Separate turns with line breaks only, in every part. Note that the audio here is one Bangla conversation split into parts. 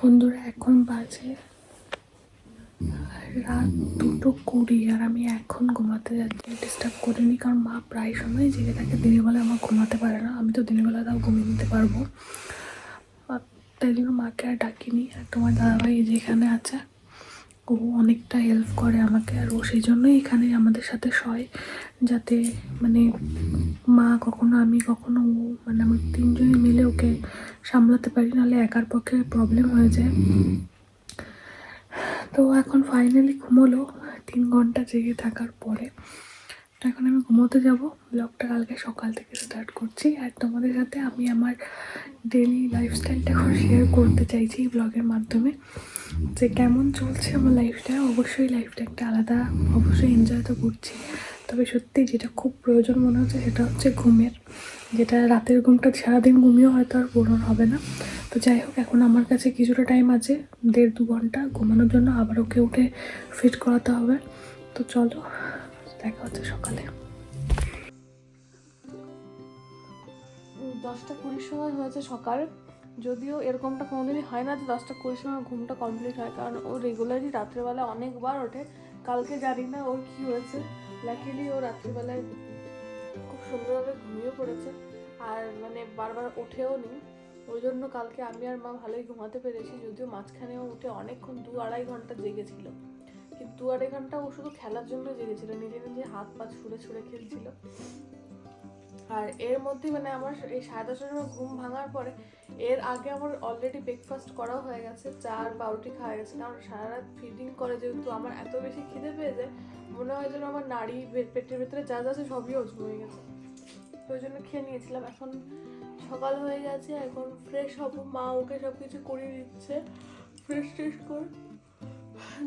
বন্ধুরা, এখন বাজে রাত দুটো কুড়ি আর আমি এখন ঘুমাতে যাচ্ছি। ডিস্টার্ব করিনি, কারণ মা প্রায় সময় জেগে থাকে। দিনের বেলা আমার ঘুমাতে পারে না। আমি তো দিনের বেলা তাও ঘুমিয়ে নিতে পারব। তাই জন্য মাকে আর ডাকিনি। আর তোমার দাদাভাই যেখানে আছে ও অনেকটা হেল্প করে আমাকে আর ও সেই জন্যই এখানে আমাদের সাথে সয়, যাতে মানে মা কখনো আমি কখনো ও মানে আমরা তিনজনে মিলে ওকে সামলাতে পারি, নাহলে একার পক্ষে প্রবলেম হয়ে যায়। তো এখন ফাইনালি ঘুমোলো, তিন ঘণ্টা জেগে থাকার পরে। এখন আমি ঘুমোতে যাব ব্লগটা কালকে সকাল থেকে স্টার্ট করছি। আর তোমাদের সাথে আমি আমার ডেলি লাইফস্টাইলটা এখন শেয়ার করতে চাইছি ব্লগের মাধ্যমে। যে কেমন চলছে আমার লাইফটা অবশ্যই লাইফটা একটা আলাদা, অবশ্যই এনজয় তো করছি। তবে সত্যি যেটা খুব প্রয়োজন মনে হচ্ছে সেটা হচ্ছে ঘুমের। যেটা রাতের ঘুমটা, সারাদিন ঘুমিয়েও হয়তো আর পূরণ হবে না। তো যাই হোক, এখন আমার কাছে কিছুটা টাইম আছে, দেড় দু ঘণ্টা ঘুমানোর জন্য আবার ওকে উঠে ফিট করাতে হবে। তো চলো, দেখা হচ্ছে সকালে।
দশটা কুড়ির সময় হয়েছে সকাল। যদিও এরকমটা কোনোদিনই হয় না যে দশটা কুড়ির সময় ঘুমটা কমপ্লিট হয়, কারণ ও রেগুলারই রাত্রেবেলা অনেকবার ওঠে। কালকে জানি না ওর কী হয়েছে। লাকিলি ও রাত্রিবেলায় খুব সুন্দরভাবে ঘুমিয়ে পড়েছে। আর মানে বারবার ওঠেও নি। ওই জন্য কালকে আমি আর মা ভালোই ঘুমাতে পেরেছি, যদিও মাঝখানে ও উঠে অনেকক্ষণ, দু আড়াই ঘণ্টা জেগেছিল। কিন্তু দু আড়াই ঘণ্টা ও শুধু খেলার জন্য জেগেছিল, নিজে নিজে হাত পা ছুঁড়ে ছুঁড়ে খেলছিল। আর এর মধ্যে মানে আমার এই সাড়ে দশটার সময় ঘুম ভাঙার পরে এর আগে আমার অলরেডি ব্রেকফাস্ট করাও হয়ে গেছে চা আর পাউরুটি খাওয়া গেছে। কারণ সারা রাত ফিডিং করে যেহেতু আমার এত বেশি খিদে পেয়ে যায় মনে হয় যেন আমার নাড়ি পেটের ভেতরে যা যা আছে সবই হজম হয়ে গেছে। তো ওই জন্য খেয়ে নিয়েছিলাম। এখন সকাল হয়ে গেছে এখন ফ্রেশ হব। মা ওকে সব কিছু করিয়ে দিচ্ছে ফ্রেশ ট্রেশ করে।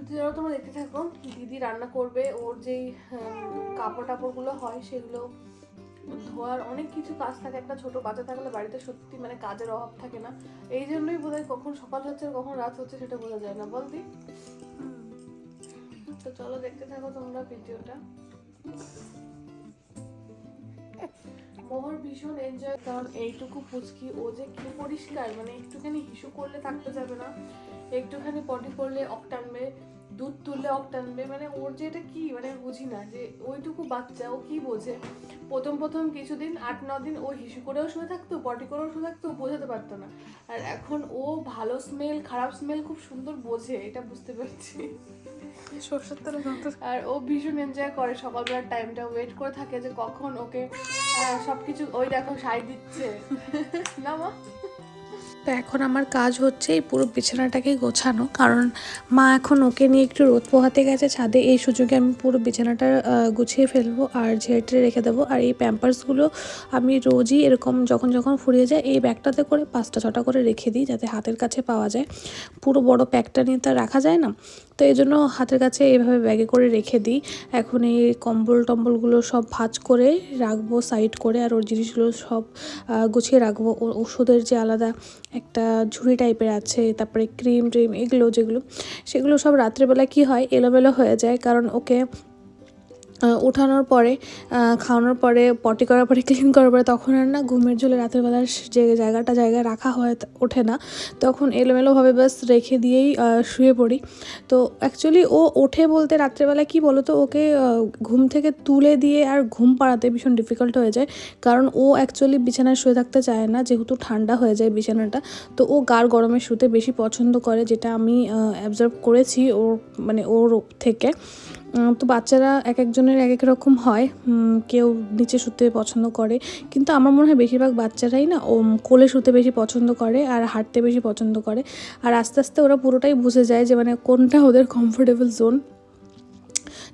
যেন তোমরা দেখতে থাকো দিদি রান্না করবে ওর যেই উম, কাপড় টাপড়গুলো হয় সেগুলো ধোয়ার অনেক কিছু কাজ থাকে একটা ছোট বাচ্চা থাকলে বাড়িতে সত্যি মানে কাজের অভাব থাকে না। এই জন্যই বোধহয় কখন সকাল হচ্ছে আর কখন রাত হচ্ছে সেটা বোঝা যায় না। বলতি তো চলো দেখতে থাকো তোমরা ভিডিওটা। মোহর ভীষণ এনজয় কারণ এইটুকু পুচকি ও যে কি পরিষ্কার মানে একটুখানি হিসু করলে থাকতে যাবে না। একটুখানি পটি করলে অক টানবে দুধ তুললে অক টানবে মানে ওর যে এটা কি মানে বুঝি না যে ওইটুকু বাচ্চা ও কি বোঝে? প্রথম প্রথম কিছুদিন আট ন দিন ও হিসু করেও শুয়ে থাকতো পটি করেও শুয়ে থাকতো বোঝাতে পারতো না। আর এখন ও ভালো স্মেল খারাপ স্মেল খুব সুন্দর বোঝে এটা বুঝতে পারছি।
সর্ষের তেল
আর ও ভীষণ এনজয় করে সকালবেলার টাইমটা ওয়েট করে থাকে যে কখন ওকে আহ, সবকিছু ওই দেখো সাই দিচ্ছে। না মা?
তো এখন আমার কাজ হচ্ছে এই পুরো বিছানাটাকে গোছানো। কারণ মা এখন ওকে নিয়ে একটু রোদ পোহাতে গেছে ছাদে, এই সুযোগে আমি পুরো বিছানাটা গুছিয়ে ফেলব আর ঝেড়ে রেখে দেবো। আর এই প্যাম্পার্সগুলো আমি রোজই এরকম যখন যখন ফুরিয়ে যায়, এই ব্যাগটাতে করে পাঁচটা ছটা করে রেখে দিই যাতে হাতের কাছে পাওয়া যায়। পুরো বড় প্যাকটা নিয়ে তো রাখা যায় না। তো এই জন্য হাতের কাছে এইভাবে ব্যাগে করে রেখে দিই। এখন এই কম্বল টম্বলগুলো সব ভাঁজ করে রাখব, সাইড করে, আর ওর জিনিসগুলো সব গুছিয়ে রাখব। ওষুধের যে আলাদা একটা ঝুড়ি টাইপের আছে, তারপরে ক্রিম ট্রিম এগুলো যেগুলো, সেগুলো সব রাত্রেবেলা কি হয়, এলোমেলো হয়ে যায়। কারণ ওকে ওঠানোর পরে খাওয়ানোর পরে, পটি করার পরে ক্লিন করার পরে তখন আর না ঘুমের ঝোলে রাতের বেলা যে জায়গাটা জায়গায় রাখা হয় ওঠে না। তখন এলোমেলোভাবে বাস রেখে দিয়েই শুয়ে পড়ি। তো অ্যাকচুয়ালি ও ওঠে বলতে রাত্রেবেলা কি বলো তো ওকে ঘুম থেকে তুলে দিয়ে আর ঘুম পাড়াতে ভীষণ ডিফিকাল্ট হয়ে যায়। কারণ ও অ্যাকচুয়ালি বিছানায় শুয়ে থাকতে চায় না, যেহেতু ঠান্ডা হয়ে যায় বিছানাটা। তো ও গার গরমে শুতে বেশি পছন্দ করে, যেটা আমি অ্যাবজার্ভ করেছি ওর মানে ওর থেকে। তো বাচ্চারা এক একজনের এক এক রকম হয় কেউ নিচে শুতে পছন্দ করে, কিন্তু আমার মনে হয় বেশিরভাগ বাচ্চারাই না ও কোলে শুতে বেশি পছন্দ করে আর হাঁটতে বেশি পছন্দ করে। আর আস্তে আস্তে ওরা পুরোটাই বুঝে যায় যে মানে কোনটা ওদের কমফোর্টেবল জোন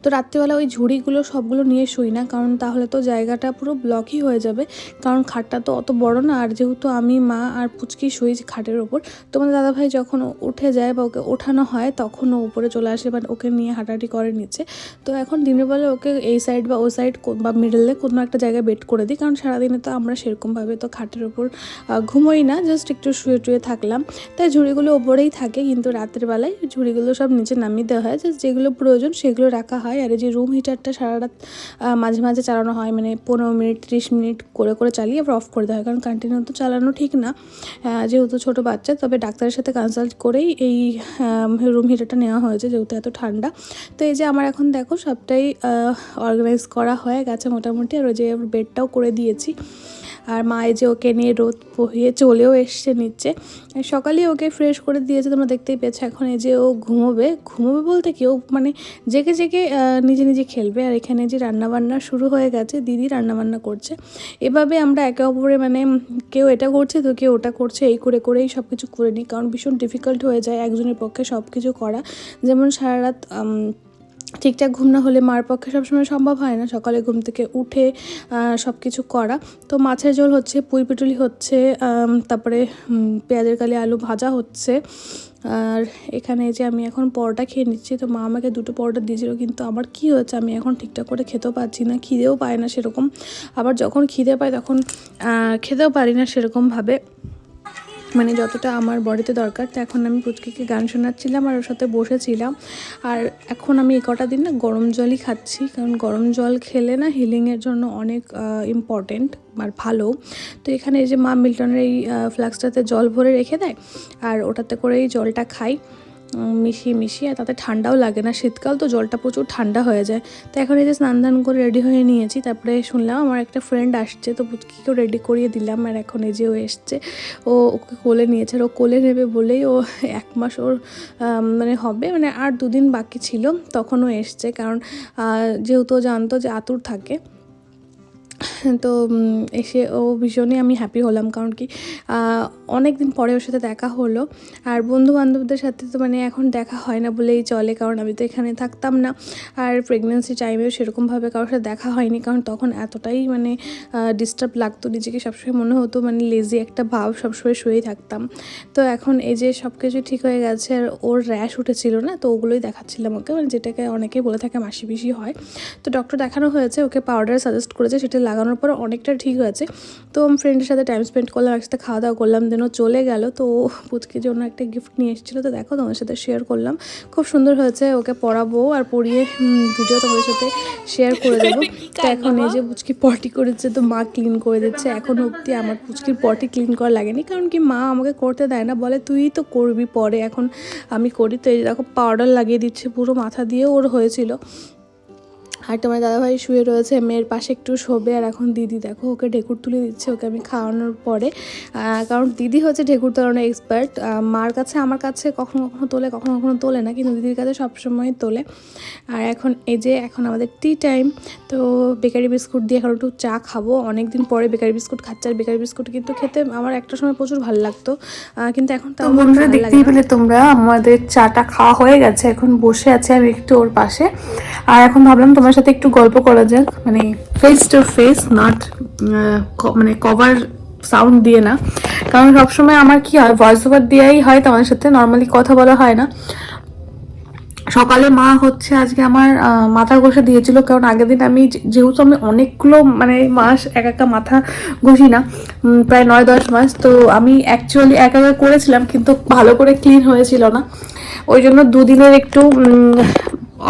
তো রাত্রিবেলা ওই ঝুড়িগুলো সবগুলো নিয়ে শুই না, কারণ তাহলে তো জায়গাটা পুরো ব্লকই হয়ে যাবে। কারণ খাটটা তো অত বড় না, আর যেহেতু আমি, মা আর পুচকি শুই খাটের ওপর, তো তোমাদের দাদাভাই যখন ও উঠে যায় বা ওকে ওঠানো হয়, তখন ও উপরে চলে আসে বা ওকে নিয়ে হাঁটাহাঁটি করে নিচে। তো এখন দিনের বেলা ওকে এই সাইড বা ওই সাইড বা মিডলে কোনো একটা জায়গায় বেড করে দিই, কারণ সারাদিনে তো আমরা সেরকমভাবে তো খাটের ওপর ঘুমোই না জাস্ট একটু শুয়ে টুয়ে থাকলাম। তাই ঝুড়িগুলো ওপরেই থাকে, কিন্তু রাতের বেলায় ঝুড়িগুলো সব নিচে নামিয়ে দেওয়া হয় জাস্ট যেগুলো প্রয়োজন সেগুলো রাখা হয়। হয় আর এই যে রুম হিটারটা সারা রাত মাঝে মাঝে চালানো হয় মানে পনেরো মিনিট, ত্রিশ মিনিট করে করে চালিয়ে আবার অফ করে দেওয়া হয়। কারণ কন্টিনিউ তো চালানো ঠিক না। যেহেতু ছোটো বাচ্চা, তবে ডাক্তারের সাথে কনসাল্ট করেই এই রুম হিটারটা নেওয়া হয়েছে, যেহেতু এত ঠান্ডা। তো এই যে আমার এখন দেখো সবটাই অর্গানাইজ করা হয়ে গেছে মোটামুটি। আর ওই যে বেডটাও করে দিয়েছি। আর মা যে ওকে নিয়ে রোদ বহিয়ে চলেও এসছে নিচ্ছে আর সকালেই ওকে ফ্রেশ করে দিয়েছে, তোমরা দেখতেই পেয়েছ। এখন এই যে ও ঘুমোবে ঘুমোবে বলতে কি, ও মানে জেগে জেগে নিজে নিজে খেলবে। আর এখানে যে রান্নাবান্না শুরু হয়ে গেছে, দিদি রান্নাবান্না করছে। এভাবে আমরা একে অপরে মানে কেউ এটা করছে তো কেউ ওটা করছে, এই করে করেই সব কিছু করে নিই। কারণ ভীষণ ডিফিকাল্ট হয়ে যায় একজনের পক্ষে সব কিছু করা। যেমন সারা রাত ঠিকঠাক ঘুম না হলে মার পক্ষে সবসময় সম্ভব হয় না। সকালে ঘুম থেকে উঠে সব কিছু করা। তো মাছের ঝোল হচ্ছে, পুঁই পিটুলি হচ্ছে তারপরে পেঁয়াজের কালি, আলু ভাজা হচ্ছে। আর এখানে যে আমি এখন পরোটা খেয়ে নিচ্ছি, তো মা আমাকে দুটো পরোটা দিয়েছিল, কিন্তু আমার কি হয়েছে, আমি এখন ঠিকঠাক করে খেতেও পারছি না, খিদেও পায় না সেরকম। আবার যখন খিদে পায় তখন খেতেও পারি না সেরকমভাবে। মানে যতটা আমার বডিতে দরকার, তো এখন আমি পুচকিকে গান শোনাচ্ছিলাম আর ওর সাথে বসেছিলাম। আর এখন আমি এই কটা দিন না গরম জলই খাচ্ছি, কারণ গরম জল খেলে না হিলিংয়ের জন্য অনেক ইম্পর্টেন্ট আর ভালো। তো এখানে এই যে মা মিল্টনের এই ফ্লাক্সটাতে জল ভরে রেখে দেয়, আর ওটাতে করে এই জলটা খাই। মিশিয়ে মিশিয়ে, আর তাতে ঠান্ডাও লাগে না। শীতকাল তো জলটা প্রচুর ঠান্ডা হয়ে যায়। তো এখন এই যে স্নান ধান করে রেডি হয়ে নিয়েছি। তারপরে শুনলাম আমার একটা ফ্রেন্ড আসছে, তো পুচকিকেও রেডি করিয়ে দিলাম, আর এখন এই যে ও এসছে। ও ওকে কোলে নিয়েছে, আর ও কোলে নেবে বলেই ও এক মাস ওর মানে হবে মানে আর দুদিন বাকি ছিল, তখন ও এসছে। কারণ যেহেতু জানতো যে আতুর থাকে তো এসে ও ভীষণই আমি হ্যাপি হলাম। কারণ কি অনেক দিন পরে ওর সাথে দেখা হলো। আর বন্ধু বান্ধবদের সাথে তো মানে এখন দেখা হয় না বলেই চলে। কারণ আমি তো এখানে থাকতাম না। আর প্রেগনেন্সি টাইমেও সেরকমভাবে কারোর সাথে দেখা হয়নি। কারণ তখন এতটাই মানে ডিস্টার্ব লাগতো। নিজেকে সবসময় মনে হতো মানে লেজি একটা ভাব সবসময় শুয়েই থাকতাম। তো এখন এই যে সব কিছু ঠিক হয়ে গেছে আর ওর র্যাশ উঠেছিল না, তো ওগুলোই দেখাচ্ছিলাম ওকে। মানে যেটাকে অনেকেই বলে থাকে মাসি পিসি হয়। তো ডক্টর দেখানো হয়েছে, ওকে পাউডার সাজেস্ট করেছে, সেটা লাগানোর পর অনেকটা ঠিক হয়েছে। তো আমি ফ্রেন্ডের সাথে টাইম স্পেন্ড করলাম একসাথে খাওয়া দাওয়া করলাম দেন চলে গেল। তো পুচকির জন্য একটা গিফট নিয়ে এসেছিল তো দেখো তোমার সাথে শেয়ার করলাম। খুব সুন্দর হয়েছে ওকে পড়াবো আর পড়িয়ে ভিডিও তোমাদের সাথে শেয়ার করে দেবো। তো এখন এই যে পুচকি পটি করেছে তো মা ক্লিন করে দিচ্ছে। এখন অবধি আমার পুচকির পটি ক্লিন করা লাগেনি কারণ কি মা আমাকে করতে দেয় না। বলে তুই তো করবি পরে এখন আমি করি। তো এই দেখো পাউডার লাগিয়ে দিচ্ছে পুরো মাথা দিয়ে ওর হয়েছিল। আর তোমার দাদাভাই শুয়ে রয়েছে মেয়ের পাশে একটু শোবে। আর এখন দিদি দেখো ওকে ঢেকুর তুলে দিচ্ছে ওকে আমি খাওয়ানোর পরে। কারণ দিদি হচ্ছে ঢেকুর তোলানোর এক্সপার্ট মার কাছে আমার কাছে কখনো কখনো তোলে কখনো কখনো তোলে না কিন্তু দিদির কাছে সবসময় তোলে। আর এখন এই যে এখন আমাদের টি টাইম তো বেকারি বিস্কুট দিয়ে এখন একটু চা খাব। অনেক দিন পরে বেকারি বিস্কুট খাচ্ছে আর বেকারি বিস্কুট কিন্তু খেতে আমার একটা সময় প্রচুর ভালো লাগতো। কিন্তু এখন তো
বন্ধুরা দেখতেই পেলে তোমরা আমাদের চাটা খাওয়া হয়ে গেছে এখন বসে আছে আমি একটু ওর পাশে। আর এখন ভাবলাম তোমার সাথে একটু গল্প করা যাক। মানে ফেস টু ফেস নট মানে কভার সাউন্ড দিয়ে না। কারণ সবসময় আমার কি হয় ভয়েস ওভার দিয়েই হয় তোমার সাথে নর্মালি কথা বলা হয় না। সকালে মা হচ্ছে আজকে আমার মাথা ঘষে দিয়েছিল। কারণ আগের দিন আমি যেহেতু আমি অনেকগুলো মানে মাস এক একটা মাথা ঘষি না প্রায় নয় দশ মাস, তো আমি অ্যাকচুয়ালি এক একা করেছিলাম, কিন্তু ভালো করে ক্লিন হয়েছিল না। ওই জন্য দুদিনের একটু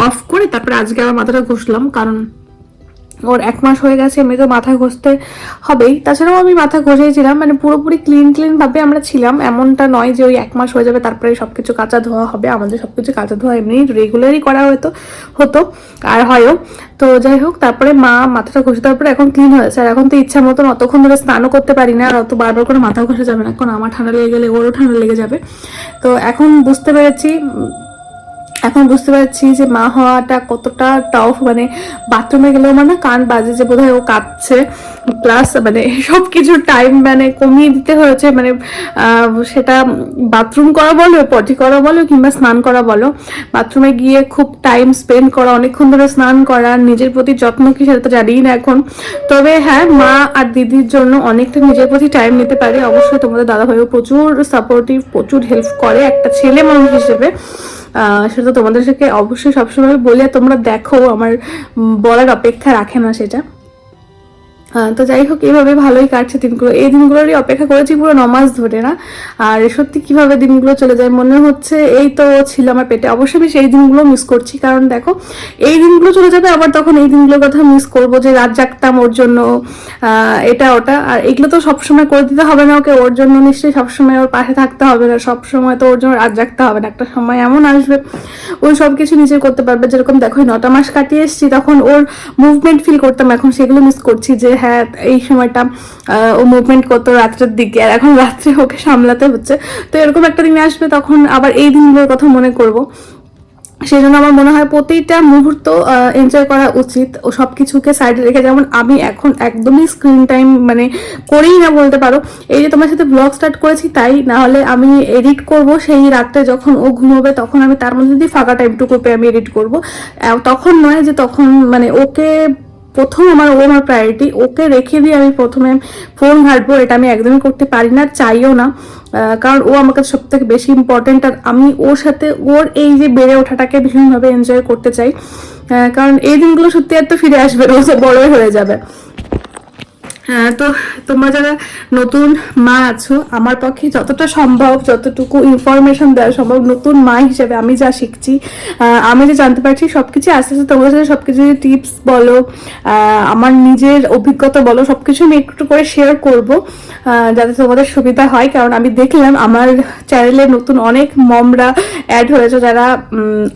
অফ করে তারপরে আজকে আবার মাথাটা ঘষলাম, কারণ ওর এক মাস হয়ে গেছে এমনি তো মাথা ঘষতে হবেই। তাছাড়াও আমি মাথা ঘষেছিলাম মানে পুরোপুরি ক্লিন ক্লিন ভাবে আমরা ছিলাম। এমনটা নয় যে ওই এক মাস হয়ে যাবে তারপরে সবকিছু কাঁচা ধোয়া হবে। আমাদের সবকিছু কাঁচা ধোয়া এমনি রেগুলারই করা হয়তো, হতো। আর হয়ও। তো যাই হোক, তারপরে মা মাথাটা ঘষে তারপরে এখন ক্লিন হয়েছে আর এখন তো ইচ্ছা মতন অতক্ষণ ধরে স্নানও করতে পারি না, আর অত বারবার করে মাথা ঘষে যাবে না। কারণ আমার ঠান্ডা লেগে গেলে, ওরও ঠান্ডা লেগে যাবে। তো এখন বুঝতে পেরেছি এখন বুঝতে পারছি যে মা হওয়াটা কতটা টাফ মানে বাথরুমে গেলেও মানে কান বাজে যে বোধহয় ও কাঁদছে। প্লাস মানে সব কিছু টাইম মানে কমিয়ে দিতে হয়েছে মানে সেটা বাথরুম করা বলো পটি করা বলো, কিংবা স্নান করা বলো। বাথরুমে গিয়ে খুব টাইম স্পেন্ড করা, অনেকক্ষণ ধরে স্নান করা, নিজের প্রতি যত্ন কি সেটা তো জানিই না এখন। তবে হ্যাঁ মা আর দিদির জন্য অনেকটা নিজের প্রতি টাইম নিতে পারে। অবশ্যই তোমাদের দাদা ভাইও প্রচুর সাপোর্টিভ প্রচুর হেল্প করে। একটা ছেলে মানুষ হিসেবে সেটা তোমাদের সাথে অবশ্যই সবসময় বলে তোমরা দেখো আমার বলার অপেক্ষা রাখে না সেটা।
তো যাই হোক এইভাবে ভালোই কাটছে দিনগুলো। এই দিনগুলোরই অপেক্ষা করেছি পুরো নমাস ধরে, না? আর সত্যি কীভাবে দিনগুলো চলে যায় মনে হচ্ছে, এই তো ছিল আমার পেটে। অবশ্যই আমি সেই দিনগুলো মিস করছি, কারণ দেখো, এই দিনগুলো চলে যাবে, আবার তখন এই দিনগুলোর কথা মিস করব যে রাত জাগতাম ওর জন্য এটা ওটা। আর এগুলো তো সবসময় করে দিতে হবে না ওকে, ওর জন্য নিশ্চয়ই সবসময় ওর পাশে থাকতে হবে না, সবসময় তো ওর জন্য রাত জাগতে হবে না, একটা সময় এমন আসবে ওই সব কিছু নিজে করতে পারবে। যেরকম দেখো নটা মাস কাটিয়ে এসেছি, তখন ওর মুভমেন্ট ফিল করতাম, এখন সেগুলো মিস করছি যে হ্যাঁ এই সময়টা ও মুভমেন্ট করতো রাত্রের দিকে। আর এখন রাত্রে ওকে সামলাতে হচ্ছে। তো এরকম একটা দিন আসবে, তখন আবার এই দিনগুলোর কথা মনে করব। সেই জন্য আমার মনে হয় প্রতিটা মুহূর্ত এনজয় করা উচিত। ও সব কিছুকে সাইডে রেখে, যেমন আমি এখন একদমই স্ক্রিন টাইম মানে করেই না বলতে পারো। এই যে তোমার সাথে ব্লগ স্টার্ট করেছি তাই, না হলে আমি এডিট করব সেই রাত্রে যখন ও ঘুমোবে, তখন আমি তার মধ্যে যদি ফাঁকা টাইমটুকু পেয়ে আমি এডিট করব। তখন নয় যে তখন মানে ওকে প্রথম আমার ও আমার প্রায়োরিটি ওকে রেখে দিয়ে আমি প্রথমে ফোন ঘাটবো, এটা আমি একদমই করতে পারি না, চাইও না। কারণ ও আমার কাছে সব থেকে বেশি ইম্পর্টেন্ট আর আমি ওর সাথে ওর এই যে বেড়ে ওঠাটাকে ভীষণভাবে এনজয় করতে চাই। কারণ এই দিনগুলো সত্যি আর তো ফিরে আসবে না বড়ই হয়ে যাবে। তো তোমরা যারা নতুন মা আছো, আমার পক্ষে যতটা সম্ভব, যতটুকু ইনফরমেশন দেওয়া সম্ভব, নতুন মা হিসেবে আমি যা শিখছি আমি যে জানতে পারছি সবকিছু আস্তে আস্তে তোমাদের সাথে সবকিছু টিপস বলো আমার নিজের অভিজ্ঞতা বলো, সবকিছু আমি একটু করে শেয়ার করব যাতে তোমাদের সুবিধা হয়। কারণ আমি দেখলাম আমার চ্যানেলে নতুন অনেক মমরা অ্যাড হয়েছে যারা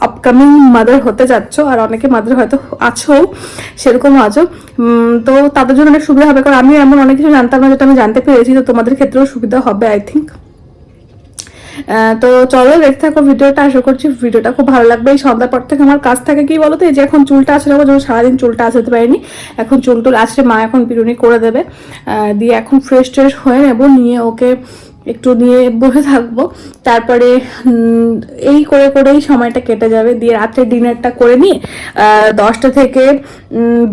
আপকামিং মাদার হতে যাচ্ছ, আর অনেকে মাদার হয়তো আছো, সেরকম আছো। তো তাদের জন্য অনেক সুবিধা হবে, কারণ আমি এমন অনেক কিছু জানতাম না যেটা আমি জানতে পেরেছি, তো তোমাদের ক্ষেত্রেও সুবিধা হবে আই থিঙ্ক তো চলো, দেখতে থাকো ভিডিওটা। আশা করছি ভিডিওটা খুব ভালো লাগবে। এই সন্ধ্যার পর থেকে আমার কাজ থাকে কি বলতো? এই যে এখন চুলটা আছে যাব যখন সারাদিন চুলটা আসতে পারিনি। এখন চুল টুল আসলে মা এখন বিরুনি করে দেবে। দিয়ে এখন ফ্রেশ ট্রেশ হয়ে নেব, নিয়ে ওকে একটু নিয়ে বসে থাকব। তারপরে এই করে করেই সময়টা কেটে যাবে। দিয়ে রাত্রে ডিনারটা করে নিয়ে দশটা থেকে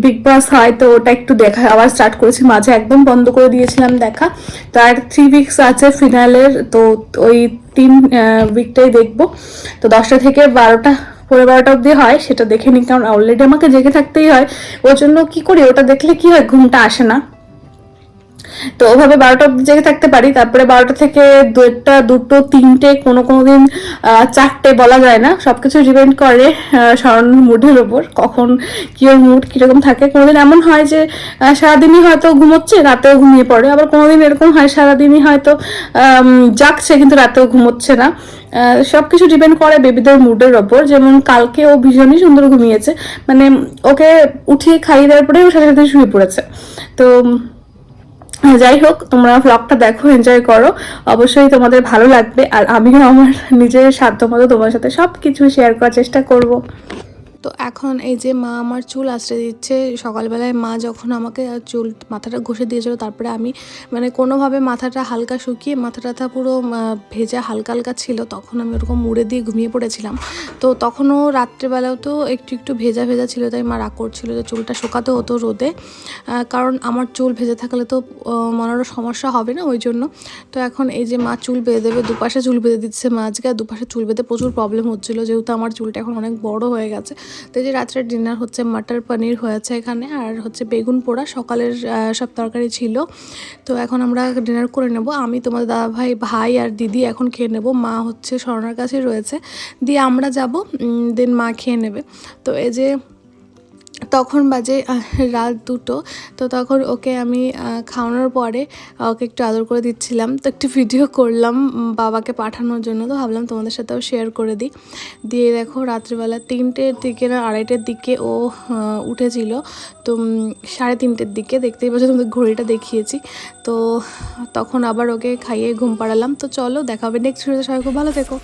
বিগ বস হয় তো ওটা একটু দেখা, আবার স্টার্ট করেছি। মাঝে একদম বন্ধ করে দিয়েছিলাম দেখা। তার থ্রি উইকস আছে ফিনালের তো ওই তিন উইকটাই দেখব। তো দশটা থেকে বারোটা পনেরো বারোটা অবধি হয়, সেটা দেখে নিই। কারণ অলরেডি আমাকে জেগে থাকতেই হয়। ওর জন্য কি করি, ওটা দেখলে কি হয়, ঘুমটা আসে না। তো ওভাবে বারোটা অব্দি জেগে থাকতে পারি। তারপরে বারোটা থেকে দুটা দুটো, তিনটে, কোনো কোনো দিন চারটে বলা যায় না। সব কিছু ডিপেন্ড করে স্মরণ মুডের ওপর কখন কী ওর মুড কীরকম থাকে। কোনোদিন এমন হয় যে সারাদিনই হয়তো ঘুমোচ্ছে, রাতেও ঘুমিয়ে পড়ে। আবার কোনোদিন এরকম হয় সারাদিনই হয়তো জাগছে, কিন্তু রাতেও ঘুমোচ্ছে না। সব কিছু ডিপেন্ড করে বেবিদের মুডের ওপর যেমন কালকে ও ভীষণই সুন্দর ঘুমিয়েছে। মানে ওকে উঠিয়ে খাইয়ে দেওয়ার পরে ও সাথে সাথে শুয়ে পড়েছে। তো যাই হোক, তোমরা ব্লগটা দেখো এনজয় করো। অবশ্যই তোমাদের ভালো লাগবে। আর আমিও আমার নিজের সাধ্য মতো তোমার সাথে সব কিছু শেয়ার করার চেষ্টা করব।
তো এখন এই যে মা আমার চুল আশ্রে দিচ্ছে, সকালবেলায় মা যখন আমাকে চুল মাথাটা ঘষে দিয়েছিল, তারপরে আমি মানে কোনোভাবে মাথাটা হালকা শুকিয়ে মাথা টাথা পুরো ভেজা হালকা হালকা ছিল, তখন আমি ওরকম মুড়ে দিয়ে ঘুমিয়ে পড়েছিলাম। তো তখনও রাত্রেবেলাও তো একটু একটু ভেজা ভেজা ছিল, তাই মা রাগ করছিল যে চুলটা শুকাতে হতো রোদে। কারণ আমার চুল ভেজে থাকলে তো মনেরও সমস্যা হবে না ওই জন্য। তো এখন এই যে মা চুল বেঁধে দেবে, দুপাশে চুল বেঁধে দিচ্ছে মা আজকে দুপাশে চুল বেঁধে প্রচুর প্রবলেম হচ্ছিল, যেহেতু আমার চুলটা এখন অনেক বড় হয়ে গেছে। তো যে রাত্রে ডিনার হচ্ছে মাটার পনির হয়েছে এখানে আর হচ্ছে বেগুন পোড়া, সকালের সব তরকারি ছিল। তো এখন আমরা ডিনার করে নেব। আমি, তোমাদের দাদা ভাই ভাই আর দিদি এখন খেয়ে নেব। মা হচ্ছে স্বর্ণার কাছে রয়েছে। দিয়ে আমরা যাব দেন মা খেয়ে নেবে। তো এই যে তখন বাজে রাত দুটো। তো তখন ওকে আমি খাওয়ানোর পরে ওকে একটু আদর করে দিচ্ছিলাম। তো একটু ভিডিও করলাম বাবাকে পাঠানোর জন্য। তো ভাবলাম তোমাদের সাথেও শেয়ার করে দিই। দিয়ে দেখো, রাত্রিবেলা তিনটের দিকে না, আড়াইটের দিকে ও উঠেছিল। তো সাড়ে তিনটের দিকে দেখতেই পাচ্ছ, তোমাদের ঘড়িটা দেখিয়েছি। তো, তখন আবার ওকে খাইয়ে ঘুম পাড়ালাম। তো চলো, দেখা হবে নেক্সট ভিডিওতে সবাই খুব ভালো থেকো।